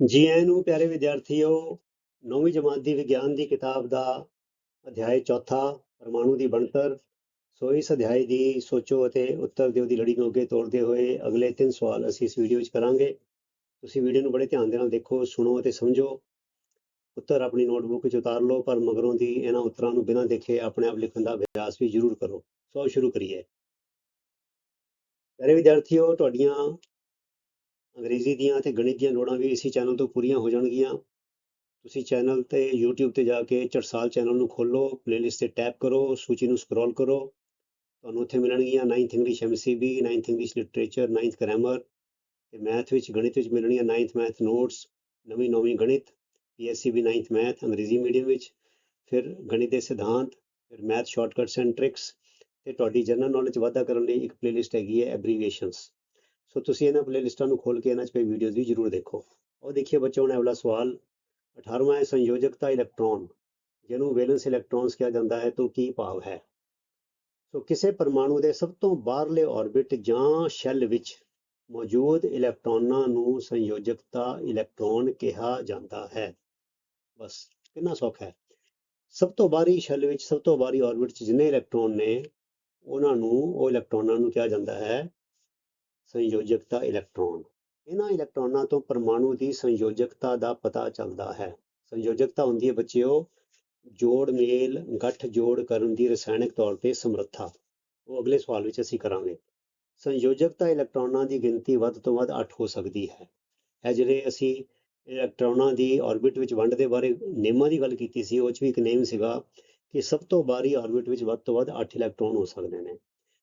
ਜੀ ਆਇਆਂ ਨੂੰ ਪਿਆਰੇ ਵਿਦਿਆਰਥੀਓ, ਨੌਵੀਂ ਜਮਾਤ ਦੀ ਵਿਗਿਆਨ ਦੀ ਕਿਤਾਬ ਦਾ ਅਧਿਆਇ ਚੌਥਾ ਪਰਮਾਣੂ ਦੀ ਬਣਤਰ। ਸੋ ਇਸ ਅਧਿਆਇ ਦੀ ਸੋਚੋ ਅਤੇ ਉੱਤਰ ਦਿਓ ਦੀ ਲੜੀ ਨੂੰ ਅੱਗੇ ਤੋਰਦੇ ਹੋਏ ਅਗਲੇ ਤਿੰਨ ਸਵਾਲ ਅਸੀਂ ਇਸ ਵੀਡੀਓ ਵਿੱਚ ਕਰਾਂਗੇ। ਤੁਸੀਂ ਵੀਡੀਓ ਨੂੰ ਬੜੇ ਧਿਆਨ ਦੇ ਨਾਲ ਦੇਖੋ, ਸੁਣੋ ਅਤੇ ਸਮਝੋ। ਉੱਤਰ ਆਪਣੀ ਨੋਟਬੁੱਕ ਵਿੱਚ ਉਤਾਰ ਲਓ, ਪਰ ਮਗਰੋਂ ਦੀ ਇਹਨਾਂ ਉੱਤਰਾਂ ਨੂੰ ਬਿਨਾਂ ਦੇਖੇ ਆਪਣੇ ਆਪ ਲਿਖਣ ਦਾ ਅਭਿਆਸ ਵੀ ਜ਼ਰੂਰ ਕਰੋ। ਸੋ ਸ਼ੁਰੂ ਕਰੀਏ। ਪਿਆਰੇ ਵਿਦਿਆਰਥੀਓ, ਤੁਹਾਡੀਆਂ ਅੰਗਰੇਜ਼ੀ ਦੀਆਂ ਅਤੇ ਗਣਿਤ ਦੀਆਂ ਲੋੜਾਂ ਵੀ ਇਸੇ ਚੈਨਲ ਤੋਂ ਪੂਰੀਆਂ ਹੋ ਜਾਣਗੀਆਂ। ਤੁਸੀਂ ਚੈਨਲ ਤੇ YouTube ਤੇ ਜਾ ਕੇ ਚਰਸਾਲ ਚੈਨਲ ਨੂੰ ਖੋਲੋ ਪਲੇਲਿਸਟ ਤੇ ਟੈਪ ਕਰੋ, ਸੂਚੀ ਨੂੰ ਸਕਰੋਲ ਕਰੋ। ਤੁਹਾਨੂੰ ਉੱਥੇ ਮਿਲਣਗੀਆਂ 9th English MCB 9th English literature 9th grammar ਤੇ ਮੈਥ ਵਿੱਚ, ਗਣਿਤ ਵਿੱਚ ਮਿਲਣਗੀਆਂ 9th ਮੈਥ ਨੋਟਸ ਨਵੀਂ ਨੌਵੀਂ ਗਣਿਤ PSCB 9th ਮੈਥ ਅੰਗਰੇਜ਼ੀ ਮੀਡੀਅਮ ਵਿੱਚ, ਫਿਰ ਗਣਿਤ ਦੇ ਸਿਧਾਂਤ, ਫਿਰ ਮੈਥ ਸ਼ਾਰਟਕਟਸ ਐਂਡ ਟ੍ਰਿਕਸ ਤੇ ਤੁਹਾਡੀ ਜਨਰਲ ਨੌਲੇਜ ਵਾਧਾ ਕਰਨ ਲਈ ਇੱਕ ਪਲੇਲਿਸਟ ਹੈਗੀ ਹੈ ਐਬਰੀਵੇਸ਼ਨਸ ਸੋ ਤੁਸੀਂ ਇਹਨਾਂ ਪਲੇਲਿਸਟਾਂ ਨੂੰ ਖੋਲ ਕੇ ਇਹਨਾਂ 'ਚ ਪਈ ਵੀਡੀਓਜ਼ ਵੀ ਜ਼ਰੂਰ ਦੇਖੋ। ਉਹ ਦੇਖੀਏ ਬੱਚੋ, ਹੁਣ ਅਗਲਾ ਸਵਾਲ 18ਵਾਂ ਹੈ ਸੰਯੋਜਕਤਾ ਇਲੈਕਟ੍ਰੋਨ ਜਿਹਨੂੰ ਵੈਲੈਂਸ ਇਲੈਕਟ੍ਰੋਨਸ ਕਿਹਾ ਜਾਂਦਾ ਹੈ, ਤੋਂ ਕੀ ਭਾਵ ਹੈ? ਸੋ ਕਿਸੇ ਪਰਮਾਣੂ ਦੇ ਸਭ ਤੋਂ ਬਾਹਰਲੇ ਆਰਬਿਟ ਜਾਂ ਸ਼ੈੱਲ ਵਿੱਚ ਮੌਜੂਦ ਇਲੈਕਟ੍ਰੋਨਾਂ ਨੂੰ ਸੰਯੋਜਕਤਾ ਇਲੈਕਟ੍ਰੋਨ ਕਿਹਾ ਜਾਂਦਾ ਹੈ। ਬਸ, ਕਿੰਨਾ ਸੌਖਾ ਹੈ। ਸਭ ਤੋਂ ਬਾਹਰੀ ਸ਼ੈੱਲ ਵਿੱਚ, ਸਭ ਤੋਂ ਬਾਹਰੀ ਆਰਬਿਟ 'ਚ ਜਿੰਨੇ ਇਲੈਕਟ੍ਰੋਨ ਨੇ, ਉਹਨਾਂ ਨੂੰ, ਉਹ ਇਲੈਕਟ੍ਰੋਨਾਂ ਨੂੰ ਕਿਹਾ ਜਾਂਦਾ ਹੈ। ਸੰਯੋਜਕਤਾ ਇਲੈਕਟ੍ਰੋਨ। ਇਹਨਾਂ ਇਲੈਕਟ੍ਰੋਨਾਂ ਤੋਂ ਪਰਮਾਣੂ ਦੀ ਸੰਯੋਜਕਤਾ ਦਾ ਪਤਾ ਚੱਲਦਾ ਹੈ। ਸੰਯੋਜਕਤਾ ਹੁੰਦੀ ਹੈ ਬੱਚਿਓ, ਜੋੜ, ਮੇਲ, ਗੱਠ ਜੋੜ ਕਰਨ ਦੀ ਰਸਾਇਣਿਕ ਤੌਰ ਤੇ ਸਮਰੱਥਾ। ਉਹ ਅਗਲੇ ਸਵਾਲ ਵਿੱਚ ਅਸੀਂ ਕਰਾਂਗੇ। ਸੰਯੋਜਕਤਾ ਇਲੈਕਟ੍ਰੋਨਾਂ ਦੀ ਗਿਣਤੀ ਵੱਧ ਤੋਂ ਵੱਧ 8 ਹੋ ਸਕਦੀ ਹੈ। ਇਹ ਜਿਹੜੇ ਅਸੀਂ ਇਲੈਕਟ੍ਰੋਨਾਂ ਦੀ ਆਰਬਿਟ ਵਿੱਚ ਵੰਡ ਦੇ ਬਾਰੇ ਨਿਯਮਾਂ ਦੀ ਗੱਲ ਕੀਤੀ ਸੀ, ਉਹ 'ਚ ਵੀ ਇੱਕ ਨੇਮ ਸੀਗਾ ਕਿ ਸਭ ਤੋਂ ਬਾਹਰੀ ਆਰਬਿਟ ਵਿੱਚ ਵੱਧ ਤੋਂ ਵੱਧ 8 ਇਲੈਕਟ੍ਰੋਨ ਹੋ ਸਕਦੇ ਨੇ।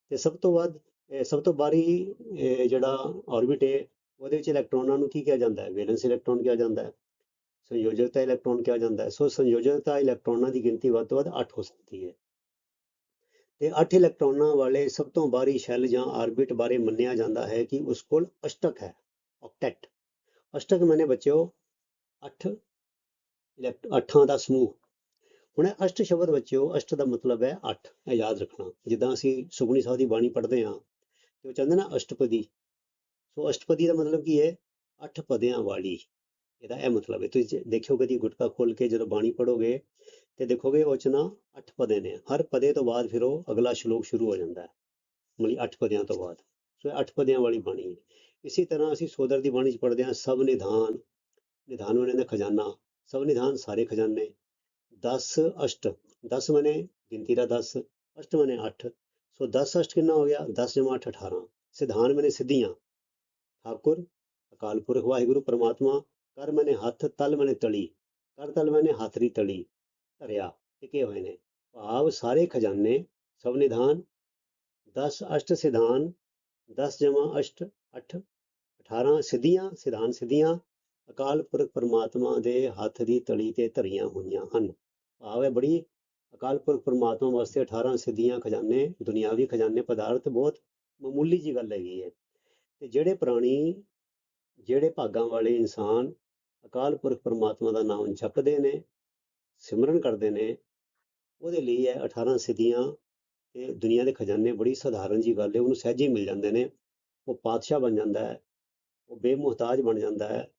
ਤੇ ਸਭ ਤੋਂ ਵੱਧ ਸਭ ਤੋਂ ਬਾਹਰੀ, ਇਹ ਜਿਹੜਾ ਆਰਬਿਟ ਹੈ, ਉਹਦੇ ਵਿੱਚ ਇਲੈਕਟ੍ਰੋਨਾਂ ਨੂੰ ਕੀ ਕਿਹਾ ਜਾਂਦਾ ਹੈ? ਵੈਲੈਂਸ ਇਲੈਕਟ੍ਰੋਨ ਕਿਹਾ ਜਾਂਦਾ ਹੈ। ਸੰਯੋਜਕਤਾ ਇਲੈਕਟ੍ਰੋਨ ਕਿਹਾ ਜਾਂਦਾ ਹੈ। ਸੋ ਸੰਯੋਜਕਤਾ ਇਲੈਕਟ੍ਰੋਨਾਂ ਦੀ ਗਿਣਤੀ ਵੱਧ ਤੋਂ ਵੱਧ 8 ਹੋ ਸਕਦੀ ਹੈ। ਤੇ 8 ਇਲੈਕਟ੍ਰੋਨਾਂ ਵਾਲੇ ਸਭ ਤੋਂ ਬਾਹਰੀ ਸ਼ੈਲ ਜਾਂ ਆਰਬਿਟ ਬਾਰੇ ਮੰਨਿਆ ਜਾਂਦਾ ਹੈ ਕਿ ਉਸ ਕੋਲ ਅਸ਼ਟਕ ਹੈ ਆਕਟੈਟ ਅਸ਼ਟਕ ਮੈਨੇ ਬੱਚਿਓ 8 ਇਲੈਕਟ 8 ਦਾ ਸਮੂਹ। ਹੁਣ ਇਹ ਅਸ਼ਟ ਸ਼ਬਦ ਬੱਚਿਓ, ਅਸ਼ਟ ਦਾ ਮਤਲਬ ਹੈ 8 ਇਹ ਯਾਦ ਰੱਖਣਾ। ਜਿੱਦਾਂ ਅਸੀਂ ਸੁਖਮਨੀ ਸਾਹਿਬ ਦੀ ਬਾਣੀ ਪੜ੍ਹਦੇ ਹਾਂ ਤੇ ਉਹ ਕਹਿੰਦੇ ਨਾ ਅਸ਼ਟਪਦੀ। ਸੋ ਅਸ਼ਟਪਦੀ ਦਾ ਮਤਲਬ ਕੀ ਹੈ? ਅੱਠ ਪਦਿਆਂ ਵਾਲੀ। ਇਹਦਾ ਇਹ ਮਤਲਬ ਹੈ। ਤੁਸੀਂ ਦੇਖਿਓ ਕਦੀ ਗੁਟਕਾ ਖੋਲ ਕੇ ਜਦੋਂ ਬਾਣੀ ਪੜੋਗੇ ਤੇ ਦੇਖੋਗੇ ਉਹ ਚ ਨਾ ਅੱਠ ਪਦੇ ਨੇ। ਹਰ ਪਦੇ ਤੋਂ ਬਾਅਦ ਫਿਰ ਉਹ ਅਗਲਾ ਸ਼ਲੋਕ ਸ਼ੁਰੂ ਹੋ ਜਾਂਦਾ ਹੈ। ਮਤਲਬ ਅੱਠ ਪਦਿਆਂ ਤੋਂ ਬਾਅਦ। ਸੋ ਇਹ ਅੱਠ ਪਦਿਆਂ ਵਾਲੀ ਬਾਣੀ ਹੈ। ਇਸੇ ਤਰ੍ਹਾਂ ਅਸੀਂ ਸੋਦਰ ਦੀ ਬਾਣੀ ਚ ਪੜ੍ਹਦੇ ਹਾਂ, ਸਭ ਨਿਧਾਨ। ਨਿਧਾਨ ਵਾਲੇ ਦਾ ਖਜ਼ਾਨਾ। ਸਭ ਨਿਧਾਨ ਸਾਰੇ ਖਜ਼ਾਨੇ। 10 ਅਸ਼ਟ। 10 ਮਨੇ ਗਿਣਤੀ ਦਾ 10 ਅਸ਼ਟ ਮਨੇ 8 ਸੋ 10 ਅਸ਼ਟ ਕਿੰਨਾ ਹੋ ਗਿਆ? 10 ਜਮਾ 8 18 ਸਿਧਾਨ ਮੈਨੇ ਸਿੱਧੀਆਂ। ਠਾਕੁਰ, ਅਕਾਲ ਪੁਰਖ, ਵਾਹਿਗੁਰੂ, ਪਰਮਾਤਮਾ, ਕਰ ਮੈਨੇ ਹੱਥ, ਤਲ ਮੈਨੇ ਤਲੀ, ਕਰ ਤਲ ਮਨੇ ਹੱਥ ਦੀ ਤਲੀ, ਧਰਿਆ, ਟਿਕੇ ਹੋਏ ਨੇ। ਭਾਵ ਸਾਰੇ ਖਜ਼ਾਨੇ, ਸਭ ਨਿਧਾਨ 10 ਅਸ਼ਟ ਸਿਧਾਨ 10 ਜਮਾ ਅਸ਼ਟ 8 18 ਸਿੱਧੀਆਂ ਸਿਧਾਨ ਸਿੱਧੀਆਂ, ਅਕਾਲ ਪੁਰਖ, ਪਰਮਾਤਮਾ ਦੇ ਹੱਥ ਦੀ ਤਲੀ ਤੇ ਧਰੀਆਂ ਹੋਈਆਂ ਹਨ। ਭਾਵ ਹੈ ਬੜੀ ਅਕਾਲ ਪੁਰਖ ਪਰਮਾਤਮਾ ਵਾਸਤੇ 18 ਸਿੱਧੀਆਂ ਖਜ਼ਾਨੇ, ਦੁਨਿਆਵੀ ਖਜ਼ਾਨੇ ਪਦਾਰਥ ਬਹੁਤ ਮਾਮੂਲੀ ਜੀ ਗੱਲ ਹੈਗੀ ਹੈ। ਤੇ ਜਿਹੜੇ ਪ੍ਰਾਣੀ, ਜਿਹੜੇ ਭਾਗਾਂ ਵਾਲੇ ਇਨਸਾਨ ਅਕਾਲ ਪੁਰਖ ਪਰਮਾਤਮਾ ਦਾ ਨਾਮ ਜਪਦੇ ਨੇ, ਸਿਮਰਨ ਕਰਦੇ ਨੇ, ਉਹਦੇ ਲਈ ਇਹ 18 ਸਿੱਧੀਆਂ ਤੇ ਦੁਨੀਆ ਦੇ ਖਜ਼ਾਨੇ ਬੜੀ ਸਧਾਰਨ ਜੀ ਗੱਲ ਹੈ, ਉਹਨੂੰ ਸਹਿਜੇ ਮਿਲ ਜਾਂਦੇ ਨੇ, ਉਹ ਪਾਤਸ਼ਾਹ ਬਣ ਜਾਂਦਾ ਹੈ, ਉਹ ਬੇਮੁਹਤਾਜ ਬਣ ਜਾਂਦਾ ਹੈ,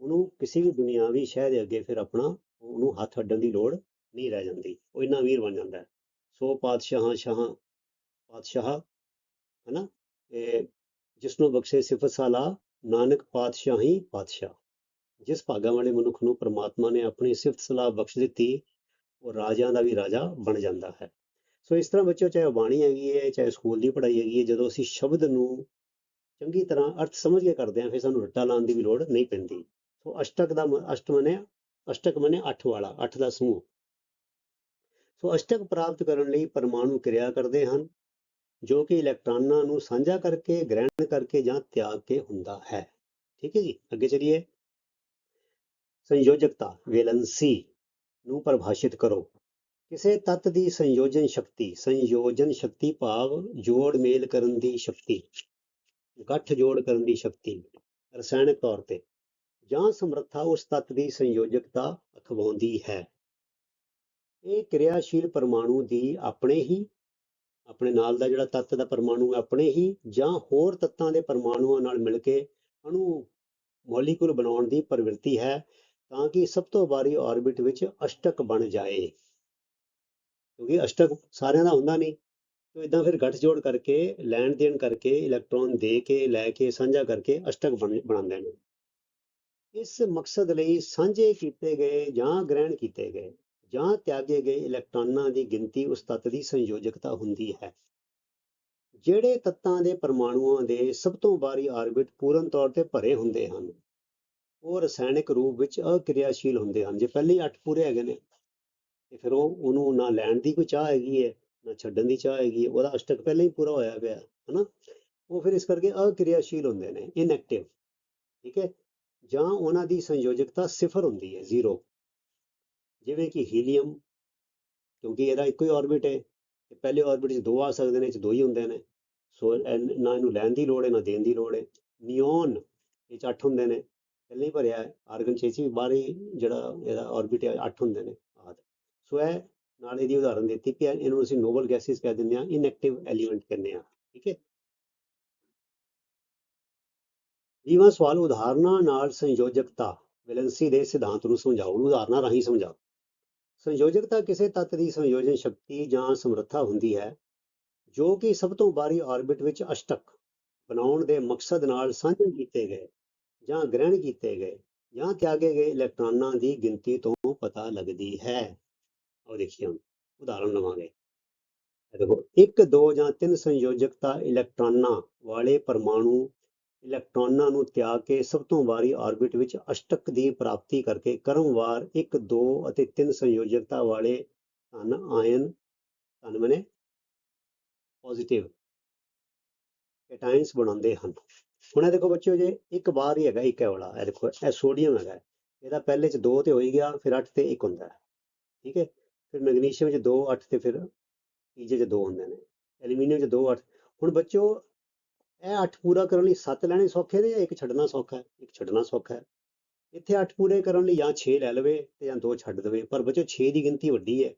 ਉਹਨੂੰ ਕਿਸੇ ਵੀ ਦੁਨਿਆਵੀ ਸ਼ਹਿ ਦੇ ਅੱਗੇ ਫਿਰ ਆਪਣਾ, ਉਹਨੂੰ ਹੱਥ ਅੱਡਣ ਦੀ ਲੋੜ ਨਹੀਂ ਰਹਿ ਜਾਂਦੀ, ਉਹ ਇੰਨਾ ਅਮੀਰ ਬਣ ਜਾਂਦਾ ਸੋ ਪਾਤਸ਼ਾਹਾਂ, ਸ਼ਾਹਾਂ, ਪਾਤਸ਼ਾਹ, ਹਨਾ? ਇਹ ਜਿਸ ਨੂੰ ਬਖਸ਼ੇ ਸਿਫਤ ਸਾਲਾ, ਨਾਨਕ ਪਾਤਸ਼ਾਹ ਪਾਤਸ਼ਾਹ। ਜਿਸ ਭਾਗਾਂ ਵਾਲੇ ਮਨੁੱਖ ਨੂੰ ਪ੍ਰਮਾਤਮਾ ਨੇ ਆਪਣੀ ਸਿਫਤ ਸਲਾਹ ਬਖਸ਼ ਦਿੱਤੀ, ਉਹ ਰਾਜਿਆਂ ਦਾ ਵੀ ਰਾਜਾ ਬਣ ਜਾਂਦਾ ਹੈ। ਸੋ ਇਸ ਤਰ੍ਹਾਂ ਬੱਚਿਓ, ਚਾਹੇ ਉਹ ਬਾਣੀ ਹੈਗੀ ਹੈ, ਚਾਹੇ ਸਕੂਲ ਦੀ ਪੜ੍ਹਾਈ ਹੈਗੀ ਹੈ, ਜਦੋਂ ਅਸੀਂ ਸ਼ਬਦ ਨੂੰ ਚੰਗੀ ਤਰ੍ਹਾਂ ਅਰਥ ਸਮਝ ਕੇ ਕਰਦੇ ਹਾਂ, ਫਿਰ ਸਾਨੂੰ ਰੱਟਾ ਲਾਉਣ ਦੀ ਵੀ ਲੋੜ ਨਹੀਂ ਪੈਂਦੀ। ਸੋ ਅਸ਼ਟਕ ਦਾ ਮ- ਅਸ਼ਟ ਮਨੇ ਅਸ਼ਟਕ ਮਨੇ 8 ਵਾਲਾ 8 ਦਾ ਸਮੂਹ। ਸੋ ਅਸ਼ਟਕ ਪ੍ਰਾਪਤ ਕਰਨ ਲਈ ਪਰਮਾਣੂ ਕਿਰਿਆ ਕਰਦੇ ਹਨ, ਜੋ ਕਿ ਇਲੈਕਟ੍ਰਾਨਾਂ ਨੂੰ ਸਾਂਝਾ ਕਰਕੇ, ਗ੍ਰਹਿਣ ਕਰਕੇ ਜਾਂ ਤਿਆਗ ਕੇ ਹੁੰਦਾ ਹੈ। ਠੀਕ ਹੈ ਜੀ? ਅੱਗੇ ਚਲਿਏ। ਸੰਯੋਜਕਤਾ, ਵੈਲੈਂਸੀ ਨੂੰ ਪਰਿਭਾਸ਼ਿਤ ਕਰੋ। ਕਿਸੇ ਤੱਤ ਦੀ ਸੰਯੋਜਨ ਸ਼ਕਤੀ ਸੰਯੋਜਨ ਸ਼ਕਤੀ ਭਾਵ ਜੋੜ ਮੇਲ ਕਰਨ ਦੀ ਸ਼ਕਤੀ, ਗੱਠ ਜੋੜ ਕਰਨ ਦੀ ਸ਼ਕਤੀ, ਰਸਾਇਣਕ ਤੌਰ ਤੇ, ਜਾਂ ਸਮਰੱਥਾ ਉਸ ਤੱਤ ਦੀ ਸੰਯੋਜਕਤਾ ਅਖਵਾਉਂਦੀ ਹੈ। ਇਹ ਕਿਰਿਆਸ਼ੀਲ ਪਰਮਾਣੂ ਦੀ ਆਪਣੇ ਹੀ, ਆਪਣੇ ਨਾਲ ਦਾ ਜਿਹੜਾ ਤੱਤ ਦਾ ਪਰਮਾਣੂ ਹੈ, ਆਪਣੇ ਹੀ ਜਾਂ ਹੋਰ ਤੱਤਾਂ ਦੇ ਪਰਮਾਣੂਆਂ ਨਾਲ ਮਿਲ ਕੇ ਅਣੂ ਮੋਲੀਕੂਲ ਬਣਾਉਣ ਦੀ ਪ੍ਰਵਿਰਤੀ ਹੈ ਤਾਂ ਕਿ ਸਭ ਤੋਂ ਬਾਹਰੀ ਆਰਬਿਟ ਵਿੱਚ ਅਸ਼ਟਕ ਬਣ ਜਾਏ। ਕਿਉਂਕਿ ਅਸ਼ਟਕ ਸਾਰਿਆਂ ਦਾ ਹੁੰਦਾ ਨਹੀਂ, ਤੋ ਇਦਾਂ ਫਿਰ ਗੱਠਜੋੜ ਕਰਕੇ, ਲੈਣ ਦੇਣ ਕਰਕੇ ਇਲੈਕਟ੍ਰੋਨ ਦੇ ਕੇ, ਲੈ ਕੇ, ਸਾਂਝਾ ਕਰਕੇ ਅਸ਼ਟਕ ਬਣ- ਬਣਾਉਂਦੇ ਨੇ। ਇਸ ਮਕਸਦ ਲਈ ਸਾਂਝੇ ਕੀਤੇ ਗਏ ਜਾਂ ਗ੍ਰਹਿਣ ਕੀਤੇ ਗਏ। ਜਾਂ ਤਿਆਗੇ ਗਏ ਇਲੈਕਟ੍ਰੋਨਾਂ ਦੀ ਗਿਣਤੀ ਉਸ ਤੱਤ ਦੀ ਸੰਯੋਜਕਤਾ ਹੁੰਦੀ ਹੈ। ਜਿਹੜੇ ਤੱਤਾਂ ਦੇ ਪਰਮਾਣੂਆਂ ਦੇ ਸਭ ਤੋਂ ਬਾਹਰੀ ਆਰਬਿਟ ਪੂਰਨ ਤੌਰ ਤੇ ਭਰੇ ਹੁੰਦੇ ਹਨ, ਉਹ ਰਸਾਇਣਿਕ ਰੂਪ ਵਿੱਚ ਅਕਿਰਿਆਸ਼ੀਲ ਹੁੰਦੇ ਹਨ। ਜੇ ਪਹਿਲੇ ਹੀ ਅੱਠ ਪੂਰੇ ਹੈਗੇ ਨੇ, ਤੇ ਫਿਰ ਉਹ, ਉਹਨੂੰ ਨਾ ਲੈਣ ਦੀ ਕੋਈ ਚਾਹ ਹੈਗੀ ਹੈ, ਨਾ ਛੱਡਣ ਦੀ ਚਾਹ ਹੈਗੀ ਹੈ, ਉਹਦਾ ਅਸ਼ਟਕ ਪਹਿਲਾਂ ਹੀ ਪੂਰਾ ਹੋਇਆ ਪਿਆ ਹੈ ਹਨਾ? ਉਹ ਫਿਰ ਇਸ ਕਰਕੇ ਅਕਿਰਿਆਸ਼ੀਲ ਹੁੰਦੇ ਨੇ ਇਨਐਕਟਿਵ ਠੀਕ ਹੈ? ਜਾਂ ਉਹਨਾਂ ਦੀ ਸੰਯੋਜਕਤਾ ਸਿਫਰ ਹੁੰਦੀ ਹੈ ਜ਼ੀਰੋ ਜਿਵੇਂ ਕਿ ਹੀਲੀਅਮ, ਕਿਉਂਕਿ ਇਹਦਾ ਇੱਕੋ ਹੀ ਆਰਬਿਟ ਹੈ, ਤੇ ਪਹਿਲੇ ਆਰਬਿਟ 'ਚ ਦੋ ਆ ਸਕਦੇ ਨੇ, ਇਹ 'ਚ ਦੋ ਹੀ ਹੁੰਦੇ ਨੇ, ਸੋ ਨਾ ਇਹਨੂੰ ਲੈਣ ਦੀ ਲੋੜ ਹੈ, ਨਾ ਦੇਣ ਦੀ ਲੋੜ ਹੈ। ਨਿਓਨ, ਇਹ 'ਚ ਅੱਠ ਹੁੰਦੇ ਨੇ, ਪਹਿਲਾਂ ਹੀ ਭਰਿਆ ਹੈ, ਆਰਗਨ 'ਚ ਇਹ 'ਚ ਵੀ ਜਿਹੜਾ ਇਹਦਾ ਆਰਬਿਟ ਹੈ, ਅੱਠ ਹੁੰਦੇ ਨੇ ਆਦਿ। ਸੋ ਇਹ ਨਾਲ ਇਹਦੀ ਉਦਾਹਰਨ ਦਿੱਤੀ ਕਿ ਇਹਨੂੰ ਅਸੀਂ ਨੋਬਲ ਗੈਸਿਸ ਕਹਿ ਦਿੰਦੇ ਹਾਂ ਇਨਐਕਟਿਵ ਐਲੀਮੈਂਟ ਕਹਿੰਦੇ ਹਾਂ, ਠੀਕ ਹੈ? ਵੀਵਾਂ ਸਵਾਲ, ਉਦਾਹਰਨਾਂ ਨਾਲ ਸੰਯੋਜਕਤਾ, ਵੈਲੈਂਸੀ ਦੇ ਸਿਧਾਂਤ ਨੂੰ ਸਮਝਾਓ ਉਦਾਹਰਨਾਂ ਰਾਹੀਂ ਸਮਝਾਓ। ਸੰਯੋਜਕਤਾ ਕਿਸੇ ਤੱਤ ਦੀ ਸੰਯੋਜਨ ਸ਼ਕਤੀ ਜਾਂ ਸਮਰੱਥਾ ਹੁੰਦੀ ਹੈ, ਜੋ ਕਿ ਸਭ ਤੋਂ ਬਾਹਰੀ ਆਰਬਿਟ ਵਿੱਚ ਅਸ਼ਟਕ ਬਣਾਉਣ ਦੇ ਮਕਸਦ ਨਾਲ ਸਾਂਝੇ ਕੀਤੇ ਗਏ ਜਾਂ ਗ੍ਰਹਿਣ ਕੀਤੇ ਗਏ ਜਾਂ ਤਿਆਗੇ ਗਏ ਇਲੈਕਟ੍ਰੋਨਾਂ ਦੀ ਗਿਣਤੀ ਤੋਂ ਪਤਾ ਲੱਗਦੀ ਹੈ। ਉਹ ਦੇਖੀਏ ਹੁਣ, ਉਦਾਹਰਨ ਲਵਾਂਗੇ। ਦੇਖੋ, ਇੱਕ, ਦੋ ਜਾਂ ਤਿੰਨ ਸੰਯੋਜਕਤਾ ਇਲੈਕਟ੍ਰੋਨਾਂ ਵਾਲੇ ਪਰਮਾਣੂ ਇਲੈਕਟ੍ਰੋਨਾਂ ਨੂੰ ਤਿਆਗ ਕੇ ਸਭ ਤੋਂ ਬਾਹਰੀ ਆਰਬਿਟ ਵਿੱਚ ਅਸ਼ਟਕ ਦੀ ਪ੍ਰਾਪਤੀ ਕਰਕੇ ਕ੍ਰਮਵਾਰ 1 2 ਅਤੇ 3 ਸੰਯੋਜਕਤਾ ਵਾਲੇ ਧਨ ਆਇਨ ਧਨ ਮਨੇ ਪੋਜ਼ਿਟਿਵ ਕੈਟਾਇਨਸ ਬਣਾਉਂਦੇ ਹਨ। ਹੁਣ ਇਹ ਦੇਖੋ ਬੱਚਿਓ ਜੇ ਇੱਕ ਬਾਹਰ ਹੀ ਹੈਗਾ, ਇੱਕ ਹੈ ਵਾਲਾ, ਇਹ ਦੇਖੋ, ਇਹ ਸੋਡੀਅਮ ਹੈਗਾ। ਇਹਦਾ ਪਹਿਲੇ ਚ 2 ਤੇ ਹੋਈ ਗਿਆ, ਫਿਰ 8 ਤੇ 1 ਹੁੰਦਾ ਹੈ। ਠੀਕ ਹੈ? ਫਿਰ ਮੈਗਨੀਸ਼ੀਅਮ ਚ 2 8 ਤੇ ਫਿਰ ਤੀਜੇ ਚ 2 ਹੁੰਦੇ ਨੇ। ਐਲੂਮੀਨੀਅਮ ਚ 2 8 ਹੁਣ ਬੱਚਿਓ ਇਹ 8 ਪੂਰਾ ਕਰਨ ਲਈ 7 ਲੈਣੇ ਸੌਖੇ ਨੇ ਜਾਂ ਇੱਕ ਛੱਡਣਾ ਸੌਖਾ ਹੈ? ਇੱਕ ਛੱਡਣਾ ਸੌਖਾ ਹੈ। ਇੱਥੇ 8 ਪੂਰੇ ਕਰਨ ਲਈ ਜਾਂ 6 ਲੈ ਲਵੇ ਤੇ ਜਾਂ 2 ਛੱਡ ਦੇਵੇ, ਪਰ ਬੱਚੋ 6 ਦੀ ਗਿਣਤੀ ਵੱਡੀ ਹੈ।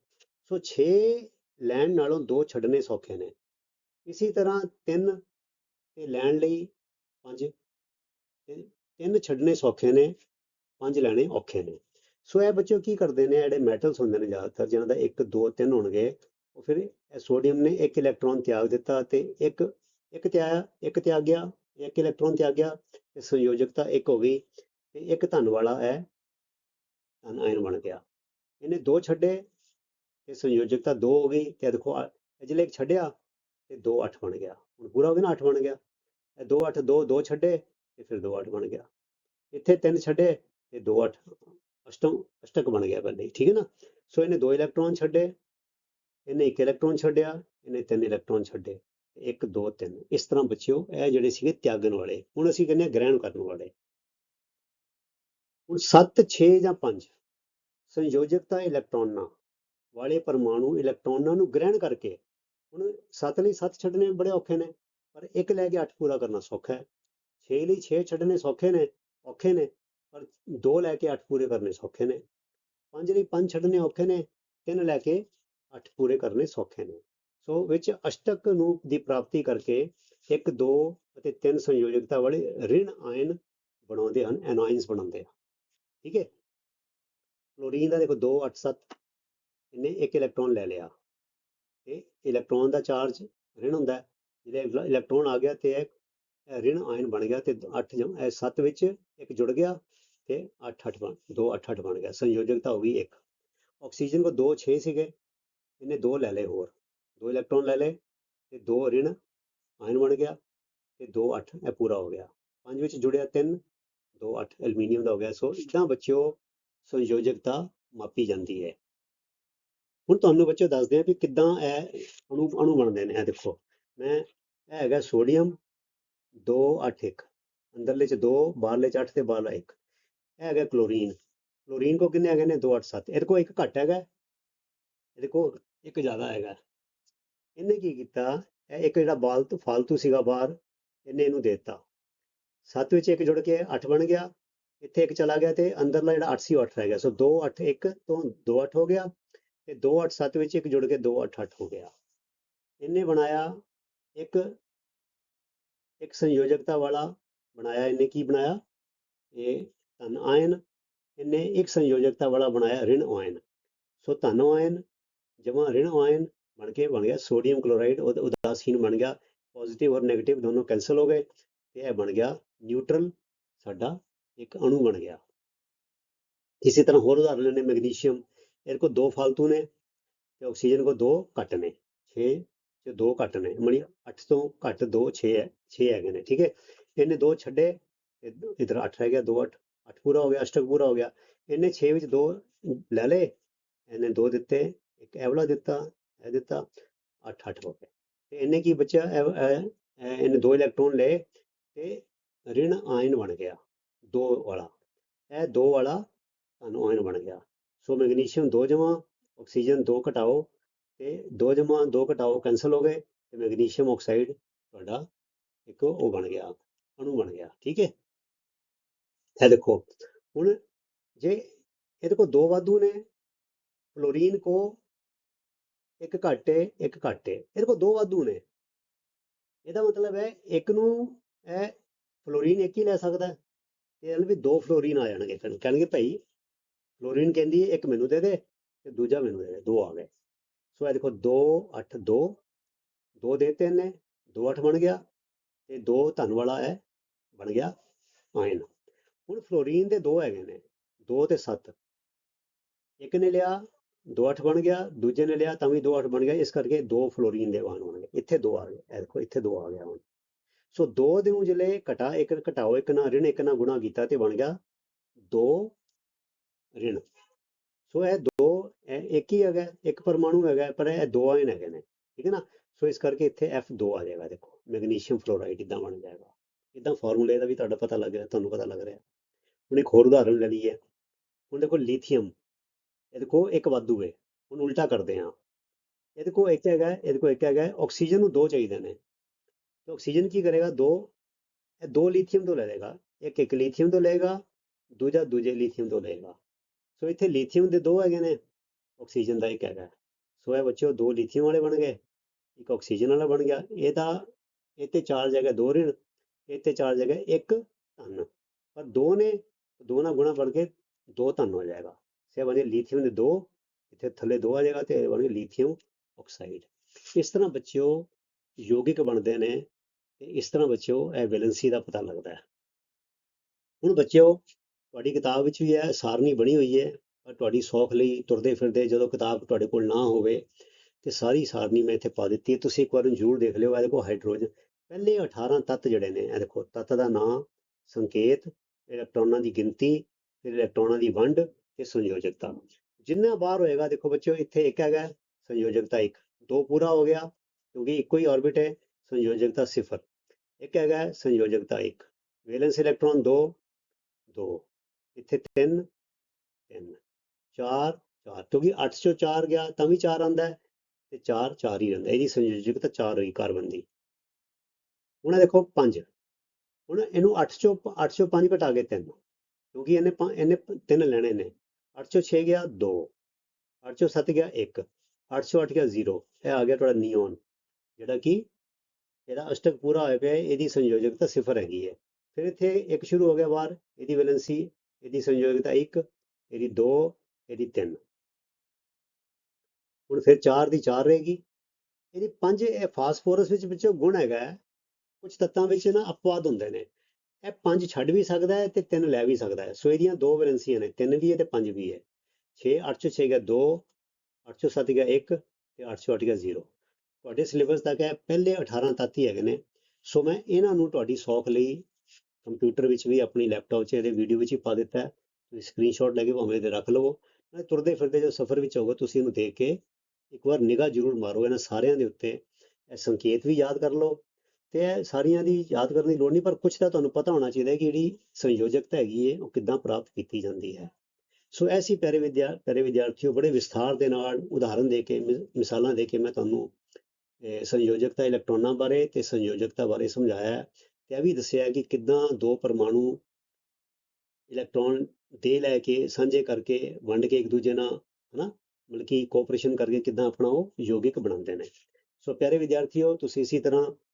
ਸੋ 6 ਲੈਣ ਨਾਲੋਂ 2 ਛੱਡਣੇ ਸੌਖੇ ਨੇ। ਇਸੇ ਤਰ੍ਹਾਂ 3 ਤੇ ਲੈਣ ਲਈ 5 ਤਿੰਨ ਛੱਡਣੇ ਸੌਖੇ ਨੇ, ਪੰਜ ਲੈਣੇ ਔਖੇ ਨੇ। ਸੋ ਇਹ ਬੱਚੋ ਕੀ ਕਰਦੇ ਨੇ, ਜਿਹੜੇ ਮੈਟਲਸ ਹੁੰਦੇ ਨੇ ਜ਼ਿਆਦਾਤਰ, ਜਿਨ੍ਹਾਂ ਦਾ 1 2 3 ਹੋਣਗੇ, ਉਹ ਫਿਰ ਇਹ ਸੋਡੀਅਮ ਨੇ ਇੱਕ ਇਲੈਕਟ੍ਰੋਨ ਤਿਆਗ ਦਿੱਤਾ ਤੇ ਇੱਕ ਇੱਕ ਤੇ ਆਇਆ, ਇੱਕ ਤੇ ਆ ਗਿਆ, ਇੱਕ ਇਲੈਕਟ੍ਰੋਨ ਤੇ ਆ ਗਿਆ, ਤੇ ਸੰਯੋਜਕਤਾ ਇੱਕ ਹੋ ਗਈ, ਤੇ ਇੱਕ ਧਨ ਵਾਲਾ ਹੈ, ਧਨ ਆਇਨ ਬਣ ਗਿਆ। ਇਹਨੇ ਦੋ ਛੱਡੇ, ਤੇ ਸੰਯੋਜਕਤਾ ਦੋ ਹੋ ਗਈ, ਤੇ ਦੇਖੋ, ਆ- ਜਿਹੜੇ ਇੱਕ ਛੱਡਿਆ, ਤੇ 2 8 ਬਣ ਗਿਆ। ਹੁਣ ਪੂਰਾ ਹੋ ਗਿਆ ਨਾ 8 ਬਣ ਗਿਆ। ਇਹ 2 8 2 2 ਛੱਡੇ, ਤੇ ਫਿਰ 2 8 ਬਣ ਗਿਆ। ਇੱਥੇ ਤਿੰਨ ਛੱਡੇ, ਤੇ 2 8 ਅਸ਼ਟਮ, ਅਸ਼ਟਕ ਬਣ ਗਿਆ ਪਹਿਲੇ ਠੀਕ ਹੈ ਨਾ? ਸੋ ਇਹਨੇ ਦੋ ਇਲੈਕਟ੍ਰੋਨ ਛੱਡੇ, ਇਹਨੇ ਇੱਕ ਇਲੈਕਟ੍ਰੋਨ ਛੱਡਿਆ, ਇਹਨੇ ਤਿੰਨ ਇਲੈਕਟ੍ਰੋਨ ਛੱਡੇ। ਇੱਕ, ਦੋ, ਤਿੰਨ। ਇਸ ਤਰ੍ਹਾਂ ਬੱਚਿਓ, ਇਹ ਜਿਹੜੇ ਸੀਗੇ ਤਿਆਗਣ ਵਾਲੇ, ਹੁਣ ਅਸੀਂ ਕਹਿੰਦੇ ਹਾਂ ਗ੍ਰਹਿਣ ਕਰਨ ਵਾਲੇ। ਹੁਣ 7 6 ਜਾਂ 5 ਸੰਯੋਜਕਤਾ ਇਲੈਕਟ੍ਰੋਨਾਂ ਵਾਲੇ ਪਰਮਾਣੂ ਇਲੈਕਟ੍ਰੋਨਾਂ ਨੂੰ ਗ੍ਰਹਿਣ ਕਰਕੇ, ਹੁਣ 7 ਲਈ 7 ਛੱਡਣੇ ਬੜੇ ਔਖੇ ਨੇ, ਪਰ ਇੱਕ ਲੈ ਕੇ 8 ਪੂਰਾ ਕਰਨਾ ਸੌਖਾ ਹੈ। 6 ਲਈ 6 ਛੱਡਣੇ ਸੌਖੇ ਨੇ, ਔਖੇ ਨੇ, ਪਰ 2 ਲੈ ਕੇ 8 ਪੂਰੇ ਕਰਨੇ ਸੌਖੇ ਨੇ। 5 ਲਈ 5 ਛੱਡਣੇ ਔਖੇ ਨੇ 3 ਲੈ ਕੇ 8 ਪੂਰੇ ਕਰਨੇ ਸੌਖੇ ਨੇ। ਸੋ ਵਿੱਚ ਅਸ਼ਟਕ ਨੂੰ ਦੀ ਪ੍ਰਾਪਤੀ ਕਰਕੇ 1 2 ਅਤੇ ਤਿੰਨ ਸੰਯੋਜਕਤਾ ਵਾਲੇ ਰਿਣ ਆਇਨ ਬਣਾਉਂਦੇ ਹਨ, ਐਨਾਇਨਸ ਬਣਾਉਂਦੇ ਆ ਠੀਕ ਹੈ? ਕਲੋਰੀਨ ਦਾ ਦੇਖੋ 2 8 7 ਇਹਨੇ ਇੱਕ ਇਲੈਕਟ੍ਰੋਨ ਲੈ ਲਿਆ। ਤੇ ਇਲੈਕਟ੍ਰੋਨ ਦਾ ਚਾਰਜ ਰਿਣ ਹੁੰਦਾ ਹੈ। ਜਿਹੜਾ ਇਲੈਕਟ੍ਰੋਨ ਆ ਗਿਆ ਤੇ ਇਹ ਰਿਣ ਆਇਨ ਬਣ ਗਿਆ ਤੇ 8 ਜਮ ਇਹ 7 ਵਿੱਚ ਇੱਕ ਜੁੜ ਗਿਆ ਤੇ 8 8 ਬਣ 2 8 8 ਬਣ ਗਿਆ। ਸੰਯੋਜਕਤਾ ਹੋ ਗਈ ਇੱਕ। ਆਕਸੀਜਨ ਕੋ 2 6 ਸੀਗੇ। ਇਹਨੇ 2 ਲੈ ਲਏ ਹੋਰ। ਦੋ ਇਲੈਕਟ੍ਰੋਨ ਲੈ ਲਏ ਤੇ ਦੋ ਰਿਣ ਆਇਨ ਬਣ ਗਿਆ ਤੇ 2 8 ਇਹ ਪੂਰਾ ਹੋ ਗਿਆ। ਪੰਜ ਵਿੱਚ ਜੁੜਿਆ 3 2 8 ਐਲੂਮੀਨੀਅਮ ਦਾ ਹੋ ਗਿਆ। ਸੋ ਇਦਾਂ ਬੱਚਿਓ ਸੰਯੋਜਕਤਾ ਮਾਪੀ ਜਾਂਦੀ ਹੈ। ਹੁਣ ਤੁਹਾਨੂੰ ਬੱਚਿਓ ਦੱਸਦੇ ਆ ਵੀ ਕਿੱਦਾਂ ਇਹ ਅਣੂ ਅਣੂ ਬਣਦੇ ਨੇ। ਇਹ ਦੇਖੋ, ਮੈਂ, ਇਹ ਹੈਗਾ ਸੋਡੀਅਮ 2 8 1 ਅੰਦਰਲੇ ਚ 2 ਬਾਹਰਲੇ ਚ 8 ਤੇ ਬਾਹਰਲਾ 1 ਇਹ ਹੈਗਾ ਕਲੋਰੀਨ ਕਲੋਰੀਨ ਕੋ ਕਿੰਨੇ ਹੈਗੇ ਨੇ? 2 8 7 ਇਹਦੇ ਕੋ ਇੱਕ ਘੱਟ ਹੈਗਾ। ਇਹਦੇ ਕੋ ਇੱਕ ਜ਼ਿਆਦਾ ਹੈਗਾ। ਇਹਨੇ ਕੀ ਕੀਤਾ? ਇਹ ਇੱਕ ਜਿਹੜਾ ਬਾਲਤੂ, ਫਾਲਤੂ ਸੀਗਾ ਬਾਹਰ, ਇਹਨੇ ਇਹਨੂੰ ਦੇ ਦਿੱਤਾ। ਸੱਤ ਵਿੱਚ ਇੱਕ ਜੁੜ ਕੇ 8 ਬਣ ਗਿਆ। ਇੱਥੇ ਇੱਕ ਚਲਾ ਗਿਆ ਤੇ ਅੰਦਰਲਾ ਜਿਹੜਾ 8 ਸੀ ਉਹ 8 ਰਹਿ ਗਿਆ। ਸੋ 2 8 1 ਤੋਂ 2 8 ਹੋ ਗਿਆ ਤੇ 2 8 7 ਵਿੱਚ ਇੱਕ ਜੁੜ ਕੇ 2 8 8 ਹੋ ਗਿਆ। ਇਹਨੇ ਬਣਾਇਆ ਇੱਕ ਇੱਕ ਸੰਯੋਜਕਤਾ ਵਾਲਾ ਬਣਾਇਆ। ਇਹਨੇ ਕੀ ਬਣਾਇਆ? ਇਹ ਧਨ ਆਇਨ। ਇਹਨੇ ਇੱਕ ਸੰਯੋਜਕਤਾ ਵਾਲਾ ਬਣਾਇਆ ਰਿਣ ਆਇਨ। ਸੋ ਧਨ ਆਇਨ ਜਮਾ ਰਿਣ ਆਇਨ ਬਣ ਕੇ ਬਣ ਗਿਆ ਸੋਡੀਅਮ ਕਲੋਰਾਈਡ ਉਹ ਉਦਾਸੀਨ ਬਣ ਗਿਆ ਪੋਜ਼ਿਟਿਵ ਔਰ 네ਗੇਟਿਵ ਦੋਨੋਂ ਕੈਨਸਲ ਹੋ ਗਏ ਤੇ ਇਹ ਬਣ ਗਿਆ ਨਿਊਟਰਲ ਸਾਡਾ ਇੱਕ ਅਣੂ ਬਣ ਗਿਆ। ਇਸੇ ਤਰ੍ਹਾਂ ਹੋਰ ਉਦਾਹਰਨ ਨੇ ਮੈਗਨੀਸ਼ੀਅਮ ਇਹਦੇ ਕੋਲ ਦੋ ਫਾਲਤੂ ਨੇ ਤੇ ਆਕਸੀਜਨ ਕੋ ਦੋ ਘੱਟ ਨੇ 6 ਤੇ ਦੋ ਘੱਟ ਨੇ ਮਣੀ 8 ਤੋਂ ਘੱਟ 2 6 ਹੈ 6 ਹੈਗੇ ਨੇ, ਠੀਕ ਹੈ? ਇਹਨੇ ਦੋ ਛੱਡੇ ਤੇ ਇਧਰ 8 ਰਹਿ ਗਿਆ 2 8 8 ਪੂਰਾ ਹੋ ਗਿਆ, ਅਸ਼ਟਕ ਪੂਰਾ ਹੋ ਗਿਆ, ਇਹਨੇ 6 ਵਿੱਚ ਦੋ ਲੈ ਲਏ, ਇਹਨੇ ਦੋ ਦਿੱਤੇ, ਇੱਕ ਐਵਲਾ ਦਿੱਤਾ ਇਹ ਦਿੱਤਾ 8 8 ਹੋ ਗਏ ਤੇ ਇਹਨੇ ਕੀ ਬਚਿਆ? ਇਹਨੇ ਦੋ ਇਲੈਕਟ੍ਰੋਨ ਲਏ ਤੇ ਰਿਣ ਆਇਨ ਬਣ ਗਿਆ ਦੋ ਵਾਲਾ। ਇਹ ਦੋ ਵਾਲਾ ਤੁਹਾਨੂੰ ਆਇਨ ਬਣ ਗਿਆ। ਸੋ ਮੈਗਨੀਸ਼ੀਅਮ ਦੋ ਜਮਾ ਆਕਸੀਜਨ ਦੋ ਘਟਾਓ ਤੇ ਦੋ ਜਮਾ ਦੋ ਘਟਾਓ ਕੈਨਸਲ ਹੋ ਗਏ ਤੇ ਮੈਗਨੀਸ਼ੀਅਮ ਆਕਸਾਈਡ ਤੁਹਾਡਾ ਇੱਕ ਉਹ ਬਣ ਗਿਆ, ਅਣੂ ਬਣ ਗਿਆ। ਠੀਕ ਹੈ? ਇਹ ਦੇਖੋ, ਹੁਣ ਜੇ ਇਹਦੇ ਕੋਲ ਦੋ ਵਾਧੂ ਨੇ, ਫਲੋਰੀਨ ਕੋ ਇੱਕ ਘੱਟ ਘਾਟੇ ਇੱਕ ਘੱਟ ਘਾਟੇ ਇਹਦੇ ਕੋਲ ਦੋ ਵਾਧੂ ਨੇ। ਇਹਦਾ ਮਤਲਬ ਹੈ ਇੱਕ ਨੂੰ ਇਹ ਫਲੋਰੀਨ ਇੱਕ ਹੀ ਲੈ ਸਕਦਾ ਹੈ, ਤੇ ਇਹਨੂੰ ਵੀ ਦੋ ਫਲੋਰੀਨ ਆ ਜਾਣਗੇ। ਫਿਰ ਕਹਿਣਗੇ ਭਾਈ ਫਲੋਰੀਨ ਕਹਿੰਦੀ ਹੈ ਇੱਕ ਮੈਨੂੰ ਦੇ ਦੇ ਤੇ ਦੂਜਾ ਮੈਨੂੰ ਦੇ ਦੇ ਦੋ ਆ ਗਏ। ਸੋ ਇਹ ਦੇਖੋ 2 8 2 ਦੋ ਦੇਤੇ ਨੇ 2 8 ਬਣ ਗਿਆ ਤੇ ਦੋ ਧਨ ਵਾਲਾ ਹੈ ਬਣ ਗਿਆ ਆਇਨ। ਹੁਣ ਫਲੋਰੀਨ ਦੇ ਦੋ ਹੈਗੇ ਨੇ 2 ਤੇ 7 ਇੱਕ ਨੇ ਲਿਆ 2 8 ਬਣ ਗਿਆ, ਦੂਜੇ ਨੇ ਲਿਆ ਤਾਂ ਵੀ 2 8 ਬਣ ਗਿਆ, ਇਸ ਕਰਕੇ ਦੋ ਫਲੋਰੀਨ ਦੇ ਵਾਹਨ ਹੋਣਗੇ। ਇੱਥੇ ਦੋ ਆ ਗਏ, ਇਹ ਦੇਖੋ, ਇੱਥੇ ਦੋ ਆ ਗਿਆ ਹੁਣ। ਸੋ ਦੋ ਦੇ ਨੂੰ ਜਿਹੜੇ ਘਟਾ ਇੱਕ, ਘਟਾਓ ਇੱਕ ਨਾਲ, ਰਿਣ ਇੱਕ ਨਾਲ ਗੁਣਾ ਕੀਤਾ ਤੇ ਬਣ ਗਿਆ ਦੋ ਰਿਣ। ਸੋ ਇਹ ਦੋ, ਇਹ ਇੱਕ ਹੀ ਹੈਗਾ, ਇੱਕ ਪਰਮਾਣੂ ਹੈਗਾ, ਪਰ ਇਹ ਦੋ ਆਇਨ ਹੈਗੇ ਨੇ, ਠੀਕ ਹੈ ਨਾ? ਸੋ ਇਸ ਕਰਕੇ ਇੱਥੇ F2 ਆ ਜਾਏਗਾ, ਦੇਖੋ, ਮੈਗਨੀਸ਼ੀਅਮ ਫਲੋਰਾਈਡ ਇਦਾਂ ਬਣ ਜਾਏਗਾ। ਇਦਾਂ ਫਾਰਮੂਲੇ ਦਾ ਵੀ ਤੁਹਾਡਾ ਪਤਾ ਲੱਗ ਰਿਹਾ, ਤੁਹਾਨੂੰ ਪਤਾ ਲੱਗ ਰਿਹਾ। ਹੁਣ ਇੱਕ ਹੋਰ ਉਦਾਹਰਨ ਲੈ ਲਈਏ। ਹੁਣ ਦੇਖੋ, ਲੀਥੀਅਮ। ਇਹਦੇ ਕੋਲ ਇੱਕ ਵਾਧੂ ਹੈ ਹੁਣ ਉਲਟਾ ਕਰਦੇ ਹਾਂ। ਇਹਦੇ ਕੋਲ ਇੱਕ ਹੈਗਾ ਇਹਦੇ ਕੋਲ ਇੱਕ ਹੈਗਾ, ਆਕਸੀਜਨ ਨੂੰ ਦੋ ਚਾਹੀਦੇ ਨੇ। ਤੇ ਆਕਸੀਜਨ ਕੀ ਕਰੇਗਾ? ਦੋ, ਇਹ ਦੋ ਲਿਥੀਅਮ ਤੋਂ ਲੈ ਲੇਗਾ ਇੱਕ ਇੱਕ ਲਿਥੀਅਮ ਤੋਂ ਲਏਗਾ, ਦੂਜਾ ਦੂਜੇ ਲਿਥੀਅਮ ਤੋਂ ਲਏਗਾ। ਸੋ ਇੱਥੇ ਲਿਥੀਅਮ ਦੇ ਦੋ ਹੈਗੇ ਨੇ, ਆਕਸੀਜਨ ਦਾ ਇੱਕ ਹੈਗਾ। ਸੋ ਇਹ ਬੱਚਿਓ ਦੋ ਲਿਥੀਅਮ ਵਾਲੇ ਬਣ ਗਏ, ਇੱਕ ਆਕਸੀਜਨ ਵਾਲਾ ਬਣ ਗਿਆ। ਇਹਦਾ ਇੱਥੇ ਚਾਰਜ ਹੈਗਾ ਦੋ ਰਿਣ, ਇੱਥੇ ਚਾਰਜ ਹੈਗਾ ਇੱਕ ਧਨ। ਪਰ ਦੋ ਨੇ, ਦੋ ਨਾਲ ਗੁਣਾ ਬਣ ਕੇ ਦੋ ਧਨ ਹੋ ਜਾਏਗਾ। ਸੇ ਬਣੇ ਲਿਥੀਅਮ ਦੇ ਦੋ ਇੱਥੇ ਥੱਲੇ ਦੋ ਆ ਜਾਏਗਾ ਤੇ ਇਹ ਬਣੇ ਲਿਥੀਅਮ ਆਕਸਾਈਡ ਇਸ ਤਰ੍ਹਾਂ ਬੱਚਿਓ ਯੋਗਿਕ ਬਣਦੇ ਨੇ ਤੇ ਇਸ ਤਰ੍ਹਾਂ ਬੱਚਿਓ ਇਹ ਵੈਲੈਂਸੀ ਦਾ ਪਤਾ ਲੱਗਦਾ ਹੈ ਹੁਣ ਬੱਚਿਓ ਤੁਹਾਡੀ ਕਿਤਾਬ ਵਿੱਚ ਵੀ ਇਹ ਸਾਰਣੀ ਬਣੀ ਹੋਈ ਹੈ, ਪਰ ਤੁਹਾਡੀ ਸੌਖ ਲਈ ਤੁਰਦੇ ਫਿਰਦੇ ਜਦੋਂ ਕਿਤਾਬ ਤੁਹਾਡੇ ਕੋਲ ਨਾ ਹੋਵੇ, ਤੇ ਸਾਰੀ ਸਾਰਣੀ ਮੈਂ ਇੱਥੇ ਪਾ ਦਿੱਤੀ ਹੈ। ਤੁਸੀਂ ਇੱਕ ਵਾਰ ਨੂੰ ਜ਼ਰੂਰ ਦੇਖ ਲਿਓ। ਇਹਦੇ ਕੋਲ ਹਾਈਡਰੋਜਨ। ਪਹਿਲੇ 18 ਤੱਤ ਜਿਹੜੇ ਨੇ, ਇਹ ਦੇਖੋ, ਤੱਤ ਦਾ ਨਾਮ, ਸੰਕੇਤ, ਇਲੈਕਟ੍ਰੋਨਾਂ ਦੀ ਗਿਣਤੀ, ਫਿਰ ਇਲੈਕਟ੍ਰੋਨਾਂ ਦੀ ਵੰਡ ਤੇ ਸੰਯੋਜਕਤਾ ਜਿੰਨਾ ਬਾਹਰ ਹੋਏਗਾ ਦੇਖੋ ਬੱਚਿਓ ਇੱਥੇ ਇੱਕ ਹੈਗਾ ਸੰਯੋਜਕਤਾ ਇੱਕ ਦੋ ਪੂਰਾ ਹੋ ਗਿਆ ਕਿਉਂਕਿ ਇੱਕੋ ਹੀ ਆਰਬਿਟ ਹੈ ਸੰਯੋਜਕਤਾ ਸਿਫਰ ਇੱਕ ਹੈਗਾ ਸੰਯੋਜਕਤਾ ਇੱਕ ਵੈਲੈਂਸ ਇਲੈਕਟ੍ਰੋਨ ਦੋ ਦੋ ਇੱਥੇ ਤਿੰਨ ਤਿੰਨ ਚਾਰ ਚਾਰ ਕਿਉਂਕਿ 8 ਚੋਂ 4 ਗਿਆ ਤਾਂ ਵੀ 4 ਆਂਦਾ ਹੈ ਤੇ 4 4 ਹੀ ਰਹਿੰਦਾ ਇਹਦੀ ਸੰਯੋਜਕਤਾ 4 ਹੋਈ ਕਾਰਬਨ ਦੀ ਹੁਣ ਦੇਖੋ 5 ਹੁਣ ਇਹਨੂੰ 8 ਚੋਂ 8 ਚੋਂ 5 ਘਟਾ ਕੇ 3 ਕਿਉਂਕਿ ਇਹਨੇ ਪੰ- ਇਹਨੇ 3 ਲੈਣੇ ਨੇ 8 ਚੋਂ 6 ਗਿਆ 2 8 ਚੋਂ 7 ਗਿਆ 1 8 ਚੋਂ 8 ਗਿਆ 0 ਇਹ ਆ ਗਿਆ ਤੁਹਾਡਾ ਨਿਓਨ, ਜਿਹੜਾ ਕਿ ਇਹਦਾ ਅਸ਼ਟਕ ਪੂਰਾ ਹੋਇਆ ਪਿਆ, ਇਹਦੀ ਸੰਯੋਜਕਤਾ ਸਿਫਰ ਹੈਗੀ ਹੈ। ਫਿਰ ਇੱਥੇ ਇੱਕ ਸ਼ੁਰੂ ਹੋ ਗਿਆ ਬਾਹਰ ਇਹਦੀ ਵੈਲੈਂਸੀ, ਇਹਦੀ ਸੰਯੋਜਕਤਾ 1 ਇਹਦੀ 2 ਇਹਦੀ 3 ਹੁਣ ਫਿਰ 4 ਦੀ 4 ਰਹੇਗੀ। ਇਹਦੀ 5 ਇਹ ਫਾਸਫੋਰਸ ਵਿੱਚ ਵਿੱਚੋਂ ਗੁਣ ਹੈਗਾ ਹੈ। ਕੁਝ ਤੱਤਾਂ ਵਿੱਚ ਨਾ ਅਪਵਾਦ ਹੁੰਦੇ ਨੇ। ਇਹ 5 ਛੱਡ ਵੀ ਸਕਦਾ ਹੈ ਤੇ 3 ਲੈ ਵੀ ਸਕਦਾ ਹੈ। ਸੋ ਇਹਦੀਆਂ ਦੋ ਵੈਲੈਂਸੀਆਂ ਨੇ 3 ਵੀ ਹੈ ਤੇ 5 ਵੀ ਹੈ। 6 8 ਚੋਂ 6 ਗਿਆ 2 8 ਚੋਂ 7 ਗਿਆ 1 ਤੇ 8 ਚੋਂ 8 ਗਿਆ 0 ਤੁਹਾਡੇ ਸਿਲੇਬਸ ਤੱਕ ਹੈ ਪਹਿਲੇ 18 ਤੱਤ ਹੀ ਹੈਗੇ ਨੇ। ਸੋ ਮੈਂ ਇਹਨਾਂ ਨੂੰ ਤੁਹਾਡੀ ਸੌਖ ਲਈ ਕੰਪਿਊਟਰ ਵਿੱਚ ਵੀ ਆਪਣੀ ਲੈਪਟਾਪ 'ਚ ਇਹਦੇ ਵੀਡੀਓ ਵਿੱਚ ਹੀ ਪਾ ਦਿੱਤਾ ਤੁਸੀਂ ਸਕਰੀਨਸ਼ਾਟ ਲੈ ਕੇ ਭਾਵੇਂ ਇਹਦੇ ਰੱਖ ਲਵੋ। ਨਾਲੇ ਤੁਰਦੇ ਫਿਰਦੇ ਜੋ ਸਫ਼ਰ ਵਿੱਚ ਹੋਗੇ ਤੁਸੀਂ ਇਹਨੂੰ ਦੇਖ ਕੇ ਇੱਕ ਵਾਰ ਨਿਗਾਹ ਜ਼ਰੂਰ ਮਾਰੋ। ਇਹਨਾਂ ਸਾਰਿਆਂ ਦੇ ਉੱਤੇ ਇਹ ਸੰਕੇਤ ਵੀ ਯਾਦ ਕਰ ਲਓ। ਤੇ ਇਹ ਸਾਰੀਆਂ ਦੀ ਯਾਦ ਕਰਨ ਦੀ ਲੋੜ ਨਹੀਂ, ਪਰ ਕੁਝ ਤਾਂ ਤੁਹਾਨੂੰ ਪਤਾ ਹੋਣਾ ਚਾਹੀਦਾ ਕਿ ਜਿਹੜੀ ਸੰਯੋਜਕਤਾ ਹੈਗੀ ਹੈ, ਉਹ ਕਿੱਦਾਂ ਪ੍ਰਾਪਤ ਕੀਤੀ ਜਾਂਦੀ ਹੈ। ਸੋ ਐਸੀ ਪੈਰੇ ਵਿਦਿਆ, ਪਿਆਰੇ ਵਿਦਿਆਰਥੀਓ, ਬੜੇ ਵਿਸਥਾਰ ਦੇ ਨਾਲ ਉਦਾਹਰਨ ਦੇ ਕੇ ਮਿ- ਮਿਸਾਲਾਂ ਦੇ ਕੇ ਮੈਂ ਤੁਹਾਨੂੰ ਸੰਯੋਜਕਤਾ ਇਲੈਕਟ੍ਰੋਨਾਂ ਬਾਰੇ ਤੇ ਸੰਯੋਜਕਤਾ ਬਾਰੇ ਸਮਝਾਇਆ। ਹੈ ਤੇ ਇਹ ਵੀ ਦੱਸਿਆ ਕਿ ਕਿੱਦਾਂ ਦੋ ਪਰਮਾਣੂ ਇਲੈਕਟ੍ਰੋਨ ਦੇ ਲੈ ਕੇ, ਸਾਂਝੇ ਕਰਕੇ ਵੰਡ ਕੇ ਇੱਕ ਦੂਜੇ ਨਾਲ, ਹਨਾ, ਮਤਲਬ ਕਿ ਕੋਆਪਰੇਸ਼ਨ ਕਰਕੇ ਕਿੱਦਾਂ ਆਪਣਾ ਉਹ ਯੋਗਿਕ ਬਣਾਉਂਦੇ ਨੇ। ਸੋ ਪਿਆਰੇ ਵਿਦਿਆਰਥੀਓ, ਤੁਸੀਂ ਇਸੇ ਤਰ੍ਹਾਂ